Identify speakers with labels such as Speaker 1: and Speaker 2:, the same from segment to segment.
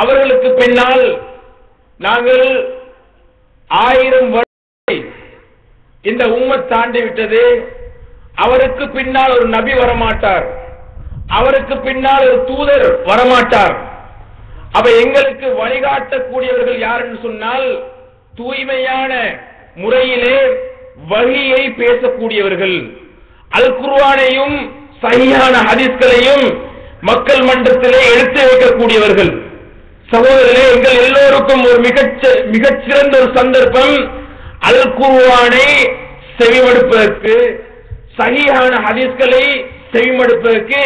Speaker 1: அவர்களுக்கு பின்னால் நாங்கள் ஆயிரம் வருடத்தை இந்த உம்மத் தாண்டி விட்டது. அவருக்கு பின்னால் ஒரு நபி வரமாட்டார். அவருக்கு பின்னால் ஒரு தூதர் வரமாட்டார். அப்ப எங்களுக்கு வழிகாட்டக்கூடியவர்கள் யாருன்னு சொன்னால் தூய்மையான முறையிலே வழியை பேசக்கூடியவர்கள். அல் குர்வானையும் சரியான ஹதிஸ்களையும் மக்கள் மன்றத்திலே எடுத்து வைக்கக்கூடியவர்கள். சகோதரர்களே எங்கள் எல்லோருக்கும் ஒரு மிகச்ச மிகச்சிறந்த ஒரு சந்தர்ப்பம். அல் குர்ஆனை செவிமடுப்பதற்கு சகியான ஹதீஸ்களை செவிமடுப்பதற்கு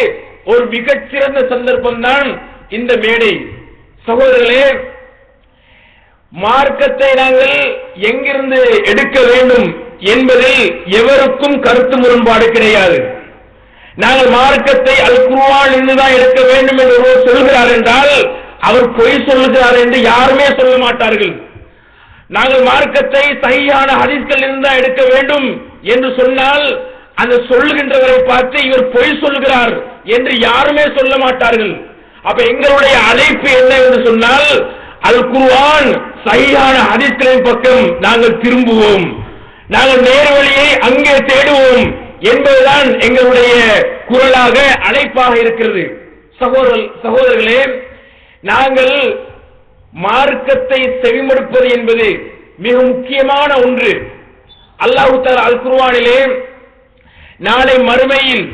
Speaker 1: ஒரு மிகச்சிறந்த சந்தர்ப்பம் தான் இந்த மேடை. சகோதரர்களே மார்க்கத்தை நாங்கள் எங்கிருந்து எடுக்க வேண்டும் என்பதில் எவருக்கும் கருத்து முரண்பாடு கிடையாது. நாங்கள் மார்க்கத்தை அல் குருவான் இருந்துதான் எடுக்க வேண்டும் என்று ஒருவர் சொல்கிறார் என்றால் அவர் பொய் சொல்லுகிறார் என்று யாருமே சொல்ல மாட்டார்கள். நாங்கள் மார்க்கத்தை சரியான ஹதீஸ்கள் இருந்தால் எடுக்க வேண்டும் என்று சொன்னால் அந்த சொல்லுகின்றவரை பார்த்து இவர் பொய் சொல்லுகிறார் என்று யாருமே சொல்ல மாட்டார்கள். அப்ப எங்களுடைய அழைப்பு என்ன என்று சொன்னால் அல் குருவான் சரியான ஹதீஸ்களின் பக்கம் நாங்கள் திரும்புவோம். நாங்கள் நேர்வழியை அங்கே தேடுவோம் என்பதுதான் எங்களுடைய குரலாக அழைப்பாக இருக்கிறது. சகோதர சகோதரர்களே நாங்கள் மார்க்கத்தை செவிமடுப்பது என்பது மிக முக்கியமான ஒன்று. அல்லாஹு அல் குருவானிலே நாளை மறுமையில்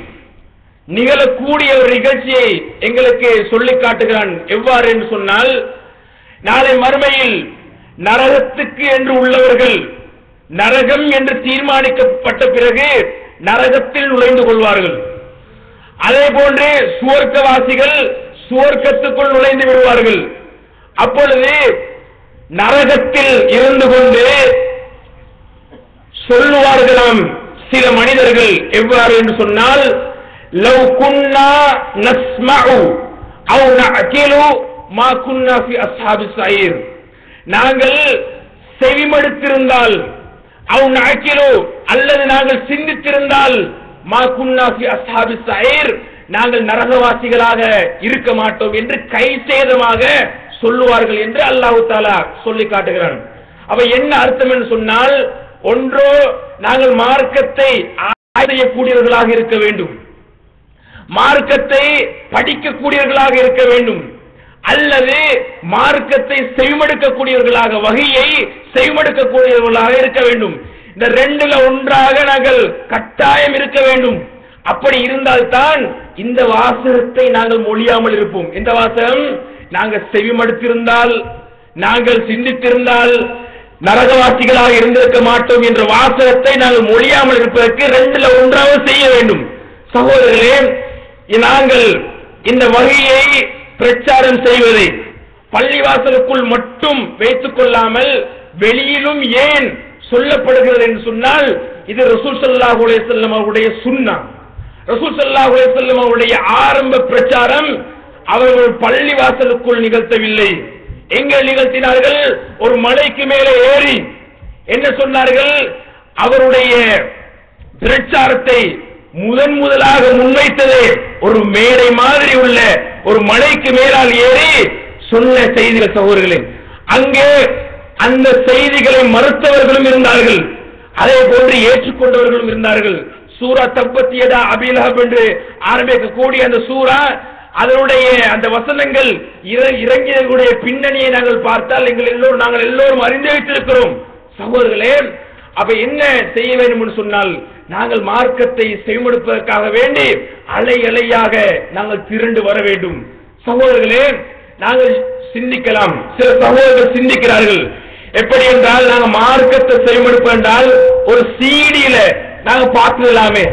Speaker 1: நிகழக்கூடிய ஒரு நிகழ்ச்சியை எங்களுக்கு சொல்லிக் காட்டுகிறான். எவ்வாறு என்று சொன்னால் நாளை மறுமையில் நரகத்துக்கு என்று உள்ளவர்கள் நரகம் என்று தீர்மானிக்கப்பட்ட பிறகு நரகத்தில் நுழைந்து கொள்வார்கள். அதே போன்று சுவர்க்கவாசிகள் சுவர்க்கத்துக்குள் நுழைந்து விடுவார்கள். அப்பொழுது நரகத்தில் இருந்து கொண்டு சொல்லுவார்களாம் சில மனிதர்கள். எவ்வாறு என்று சொன்னால் லவ் குன்னா நஸ்மஉ அவ் நஅகிலு மா குன்னா ஃபி அஸ்ஹாபி ஸயீர் நாங்கள் செவிமடுத்திருந்தால் அவ் நஅகிலு அல்லது நாங்கள் சிந்தித்திருந்தால் மா குன்னா ஃபி அஸ்ஹாபி ஸயீர் நாங்கள் நரகவாசிகளாக இருக்க மாட்டோம் என்று கை சேதமாக சொல்லுவார்கள் என்று அல்லாஹு தாலா சொல்லி காட்டுகிறான். அவ என்ன அர்த்தம் என்று சொன்னால் ஒன்றோ நாங்கள் மார்க்கத்தை ஆய்வு செய்யக்கூடியவர்களாக இருக்க வேண்டும். மார்க்கத்தை படிக்கக்கூடியவர்களாக இருக்க வேண்டும். அல்லது மார்க்கத்தை செவிமடுக்கக்கூடியவர்களாக வகையை செவிமடுக்கக்கூடியவர்களாக இருக்க வேண்டும். இந்த ரெண்டுல ஒன்றாக நாங்கள் கட்டாயம் இருக்க வேண்டும். அப்படி இருந்தால்தான் இந்த வாசகத்தை நாங்கள் மொழியாமல் இருப்போம். இந்த வாசகம்? நாங்கள் செவிமடுத்திருந்தால் நாங்கள் சிந்தித்திருந்தால் நரகவாசிகளாக இருந்திருக்க மாட்டோம் என்ற வாசகத்தை நாங்கள் மொழியாமல் இருப்பதற்கு ரெண்டுல ஒன்றாக செய்ய வேண்டும். சகோதரர்களே நாங்கள் இந்த வகையை பிரச்சாரம் செய்வதை பள்ளிவாசலுக்குள் மட்டும் வைத்துக் கொள்ளாமல் வெளியிலும் ஏன் சொல்லப்படுகிறது என்று சொன்னால் இது ரசூல் சல்லாஹ் அலைஹி அவருடைய சுன்னா ரசூல் ஸல்லல்லாஹு அலைஹி அவருடைய ஆரம்ப பிரச்சாரம் அவர்கள் பள்ளிவாசலுக்குள் நிகழ்த்தவில்லை. எங்கே நிகழ்த்தினார்கள்? ஒரு மலைக்கு மேலே ஏறி. என்ன சொன்னார்கள்? அவருடைய பிரச்சாரத்தை முதன் முதலாக முன்வைத்ததே ஒரு மேடை மாதிரி உள்ள ஒரு மலைக்கு மேலால் ஏறி சொன்ன செய்திகள் சகோதரர்களே அங்கே அந்த செய்திகளை மறுத்தவர்களும் இருந்தார்கள். அதே போன்று ஏற்றுக்கொண்டவர்களும் இருந்தார்கள். சூரா தப்பத்தியதா அபிலஹப் என்று ஆரம்பிக்கக்கூடிய அந்த சூரா அதனுடைய அந்த வசனங்கள் இற- இறங்கியதனுடைய பின்னணியை நாங்கள் பார்த்தால் எங்கள் எல்லோரும் நாங்கள் எல்லோரும் அறிந்து வைத்திருக்கிறோம். சகோதரர்களே அப்ப என்ன செய்ய வேண்டும் என்று சொன்னால் நாங்கள் மார்க்கத்தை செவிமடுப்பதற்காக வேண்டி அலை அலையாக நாங்கள் திரண்டு வர வேண்டும். சகோதரர்களே நாங்கள் சிந்திக்கலாம். சில சகோதரர்கள் சிந்திக்கிறார்கள். எப்படி என்றால் நாங்கள் மார்க்கத்தை செவிமடுப்போம் என்றால் ஒரு சீடியில நாங்க பார்த்துடலாமே.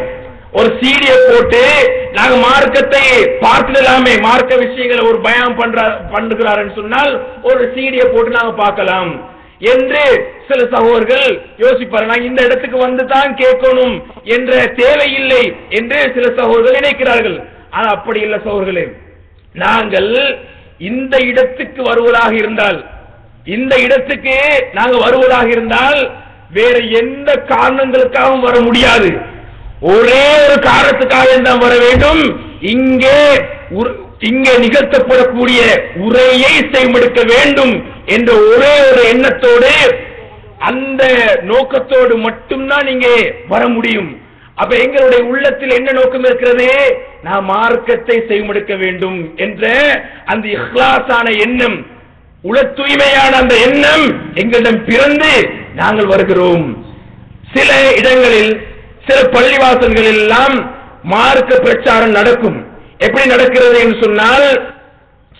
Speaker 1: ஒரு சீடியை போட்டு நாங்க மார்க்கத்தை பார்த்துடலாமே. மார்க்க விஷயங்களை ஒரு பயம் பண்ற பண்ணுகிறாருன்னு சொன்னால் ஒரு சீடியை போட்டு நாங்க பார்க்கலாம். என்று சில சகோதரர்கள் யோசிப்பார் நான் இந்த இடத்துக்கு வந்து தான் கேட்கணும் என்ற தேவையில்லை என்று சில சகோதரர்கள் நினைக்கிறார்கள். ஆனா அப்படி இல்லை சகோதரர்களே. நாங்கள் இந்த இடத்துக்கு வருவதாக இருந்தால் இந்த இடத்துக்கு நாங்கள் வருவதாக இருந்தால் வேற எந்த காரணங்களுக்காகவும் வர முடியாது. ஒரே ஒரு காரணத்துக்காக தான் வர வேண்டும். இங்கே இங்கே நிகழ்த்தப்படக்கூடிய உரையை செய்மெடுக்க வேண்டும் என்ற ஒரே ஒரு எண்ணத்தோடு அந்த நோக்கத்தோடு மட்டும்தான் இங்கே வர முடியும். அப்ப எங்களுடைய உள்ளத்தில் என்ன நோக்கம் இருக்கிறது? நான் மார்க்கத்தை செய்மெடுக்க வேண்டும் என்ற அந்த இஹ்லாசான எண்ணம் உள தூய்மையான அந்த எண்ணம் எங்களிடம் பிறந்து நாங்கள் வருகிறோம். சில இடங்களில் சில பள்ளிவாசல்கள் எல்லாம் மார்க்க பிரச்சாரம் நடக்கும். எப்படி நடக்கிறது என்று சொன்னால்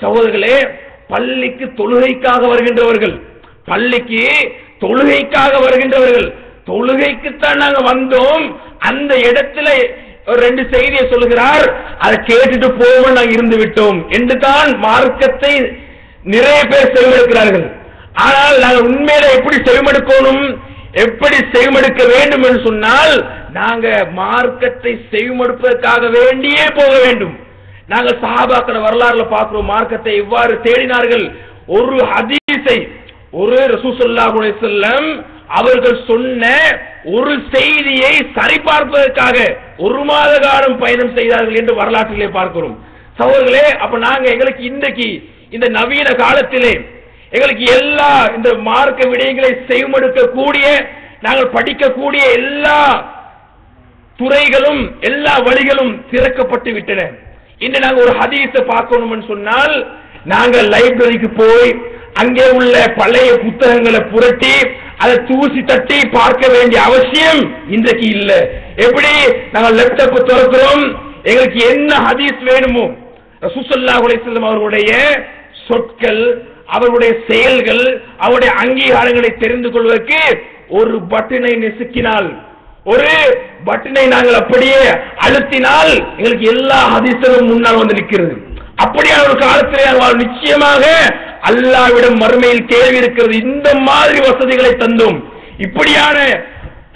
Speaker 1: சகோதரர்களே பள்ளிக்கு தொழுகைக்காக வருகின்றவர்கள். பள்ளிக்கு தொழுகைக்காக வருகின்றவர்கள். தொழுகைக்குத்தான் நாங்கள் வந்தோம். அந்த இடத்துல ஒரு ரெண்டு செய்தியை சொல்லுகிறார். அதை கேட்டுட்டு போவோம் நாங்கள் இருந்து விட்டோம். என்று தான் மார்க்கத்தை நிறைய பேர் செவிமடுக்கிறார்கள் ஆனால் நாங்கள் உண்மையில எப்படி செவிமடுக்கணும் எப்படி செவிமடுக்க வேண்டும் என்று சொன்னால் நாங்க மார்க்கத்தை செவிமடுப்பதற்காக வேண்டியே போக வேண்டும். நாங்கள் சஹாபாக்கள வரலாறுல பார்க்கிறோம் மார்க்கத்தை எவ்வாறு தேடினார்கள்? ஒரு ஹதீஸை ஒரு ரசூசல்லாஹு செல்லம் அவர்கள் சொன்ன ஒரு செய்தியை சரிபார்ப்பதற்காக ஒரு மாத காலம் பயணம் செய்தார்கள் என்று வரலாற்றிலே பார்க்கிறோம். சகோதரர்களே அப்ப நாங்க எங்களுக்கு இன்றைக்கு இந்த நவீன காலத்திலே எங்களுக்கு எல்லா இந்த மார்க்க விடயங்களை செய்மடுக்க கூடிய நாங்கள் படிக்கக்கூடிய எல்லா துறைகளும் எல்லா வழிகளும் திறக்கப்பட்டு விட்டன. இன்று நாங்கள் ஒரு ஹதீஸை பார்க்கணும்னு சொன்னால் நாங்கள் லைப்ரரிக்கு போய் அங்கே உள்ள பழைய புத்தகங்களை புரட்டி அதை தூசி தட்டி பார்க்க வேண்டிய அவசியம் இன்றைக்கு இல்லை. எப்படி? நாங்கள் லேப்டாப் திறக்கிறோம். எங்களுக்கு என்ன ஹதீஸ் வேணுமோ? ரசூசல்லாஹு அலைஹி அவர்களுடைய சொற்கள் அவருடைய செயல்கள் அவருடைய அங்கீகாரங்களை தெரிந்து கொள்வதற்கு ஒரு பட்டினை நெசுக்கினால் ஒரு பட்டினை நாங்கள் அப்படியே அழுத்தினால் எங்களுக்கு எல்லா அதிர்ஷ்டமும் முன்னால் வந்து நிற்கிறது. அப்படியான ஒரு காலத்தில் நிச்சயமாக அல்லாவிடம் மறுமையில் கேள்வி இருக்கிறது. இந்த மாதிரி வசதிகளை தந்தோம். இப்படியான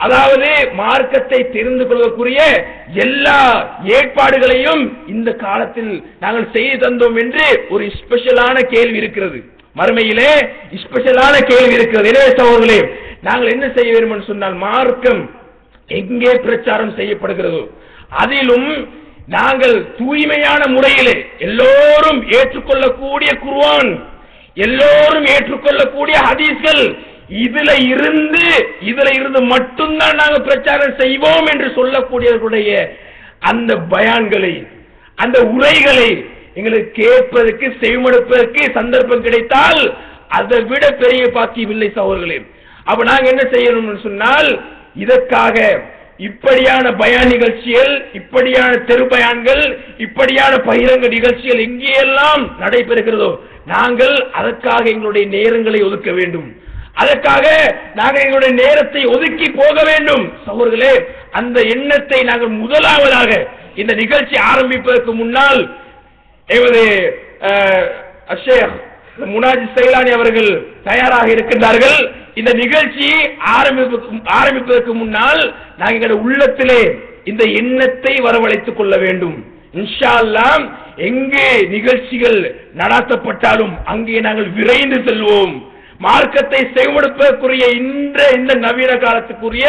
Speaker 1: அதாவது மார்க்கத்தை தெரிந்து கொள்வதற்குரிய எல்லா ஏற்பாடுகளையும் இந்த காலத்தில் நாங்கள் செய்து தந்தோம் என்று ஒரு ஸ்பெஷலான கேள்வி இருக்கிறது. மறுமையிலே ஸ்பெஷலான கேள்வி இருக்கிறது எனவே சகோதரர்களே நாங்கள் என்ன செய்ய வேண்டும் சொன்னால் மார்க்கம் எங்கே பிரச்சாரம் செய்யப்படுகிறதோ அதிலும் நாங்கள் தூய்மையான முறையிலே எல்லோரும் ஏற்றுக்கொள்ளக்கூடிய குருவான் எல்லோரும் ஏற்றுக்கொள்ளக்கூடிய ஹதீஸ்கள் இதுல இருந்து இதுல இருந்து மட்டும்தான் நாங்கள் பிரச்சாரம் செய்வோம் என்று சொல்லக்கூடியவர்களுடைய அந்த பயான்களை அந்த உரைகளை எங்களுக்கு கேட்பதற்கு செவிமடுப்பதற்கு சந்தர்ப்பம் கிடைத்தால் அதை விட பெரிய பாக்கியம் இல்லை சகோதரர்களே அப்ப நாங்க என்ன செய்யணும்னு சொன்னால் இதற்காக இப்படியான பயான் நிகழ்ச்சிகள் இப்படியான தெரு பயான்கள் இப்படியான பகிரங்க நிகழ்ச்சிகள் எங்கேயெல்லாம் நடைபெறுகிறதோ நாங்கள் அதற்காக எங்களுடைய நேரங்களை ஒதுக்க வேண்டும். அதற்காக நாங்கள் எங்களுடைய நேரத்தை ஒதுக்கி போக வேண்டும். சகோதரர்களே அந்த எண்ணத்தை நாங்கள் முதலாவதாக இந்த நிகழ்ச்சி ஆரம்பிப்பதற்கு முன்னால் எமது முனாஜி சைலானி அவர்கள் தயாராக இருக்கின்றார்கள். இந்த நிகழ்ச்சி ஆரம்பிப்பதற்கு ஆரம்பிப்பதற்கு முன்னால் நாங்கள் எங்களுடைய உள்ளத்திலே இந்த எண்ணத்தை வரவழைத்துக் கொள்ள வேண்டும். இன்ஷா அல்லாஹ் எங்கே நிகழ்ச்சிகள் நடாத்தப்பட்டாலும் அங்கே நாங்கள் விரைந்து செல்வோம். மார்க்கத்தை செய்வெடுப்பதற்குரிய இந்த நவீன காலத்துக்குரிய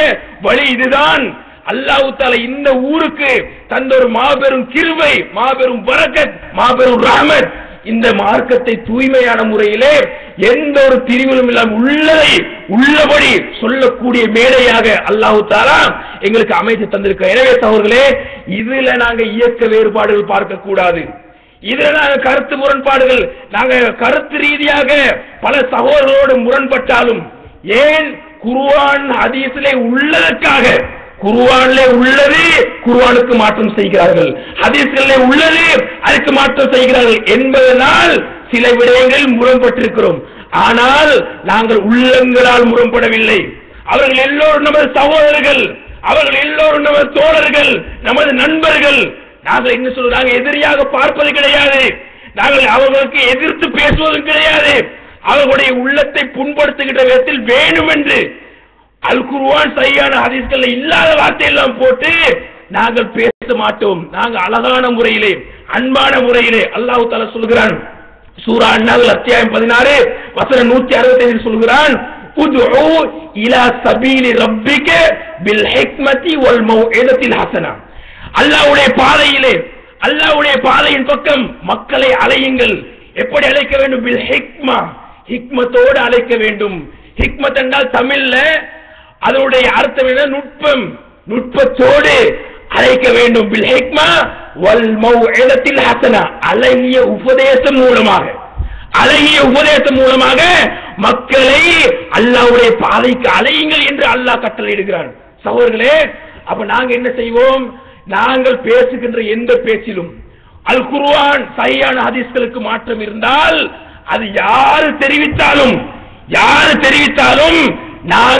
Speaker 1: வழி இதுதான். அல்லாஹ் தால இந்த ஊருக்கு தந்த ஒரு மாபெரும் கிருவை மாபெரும் வரக்கத் மாபெரும் ரஹமத் இந்த மார்க்கத்தை தூய்மையான முறையிலே எந்த ஒரு பிரிவிலும் இல்லாமல் உள்ளதை உள்ளபடி சொல்லக்கூடிய மேடையாக அல்லாஹு தாலா எங்களுக்கு அமைத்து தந்திருக்க எனவே தவறுகளே இதுல நாங்க இயக்க வேறுபாடுகள் பார்க்க கூடாது இதுல நாங்க கருத்து முரண்பாடுகள் நாங்க கருத்து ரீதியாக பல சகோதரர்களோடு முரண்பட்டாலும் ஏன் குருவான் ஹதீஸிலே உள்ளதற்காக குருவானிலே உள்ளது குருவானுக்கு மாற்றம் செய்கிறார்கள். ஹதீஸ்களிலே உள்ளது அதுக்கு மாற்றம் செய்கிறார்கள். என்பதனால் சில விடயங்களில் முரண்பட்டிருக்கிறோம். ஆனால் நாங்கள் உள்ளங்களால் முரண்படவில்லை. அவர்கள் எல்லோரும் நமது சகோதரர்கள் அவர்கள் எல்லோரும் நமது தோழர்கள் நமது நண்பர்கள். நாங்கள் என்ன சொல்றாங்க எதிரியாக பார்ப்பது கிடையாது. நாங்கள் அவர்களுக்கு எதிர்த்து பேசுவதும் கிடையாது. அவர்களுடைய உள்ளத்தை புண்படுத்துகின்ற விதத்தில் வேணும் என்று அல் குருவான் சரியான ஹதீஸ்கள் இல்லாத வார்த்தையெல்லாம் போட்டு நாங்கள் பேச மாட்டோம். நாங்கள் அழகான முறையிலே அன்பான முறையிலே அல்லாஹு தஆலா சொல்கிறான். சூரா அண்ணாவில் அத்தியாயம் பதினாறு வசனம் நூத்தி அறுபத்தி ஐந்து சொல்கிறான் உதுஉ இலா சபீலி ரப்பிக பில் ஹிக்மதி வல் மௌஇதத்தில் ஹசனா. அல்லாஹ்வுடைய பாதையிலே அல்லாஹ்வுடைய பாதையின் பக்கம் மக்களை அலையுங்கள் எப்படி அழைக்க வேண்டும்? பில் ஹிக்மா. ஹிக்மத்தோடு அழைக்க வேண்டும். ஹிக்மத் என்றால் தமிழ்ல அதனுடைய அர்த்தம் என்ன? நுட்பம். நுட்பத்தோடு அழைக்க வேண்டும். பில் ஹெக்மா வல் மௌஇலத்தில் ஹசனா அழகிய உபதேசம் மூலமாக. அழகிய உபதேசம் மூலமாக மக்களை அல்லாஹ்வுடைய பாதைக்கு அலையுங்கள் என்று அல்லாஹ் கட்டளையிடுகிறான் சகோதரர்களே அப்ப நாங்க என்ன செய்வோம்? நாங்கள் பேசுகின்ற எந்த பேச்சிலும் அல் குருவான் சரியான ஹதீஸ்களுக்கு மாற்றம் இருந்தால் அது யாரு தெரிவித்தாலும் யாரு தெரிவித்தாலும் நான்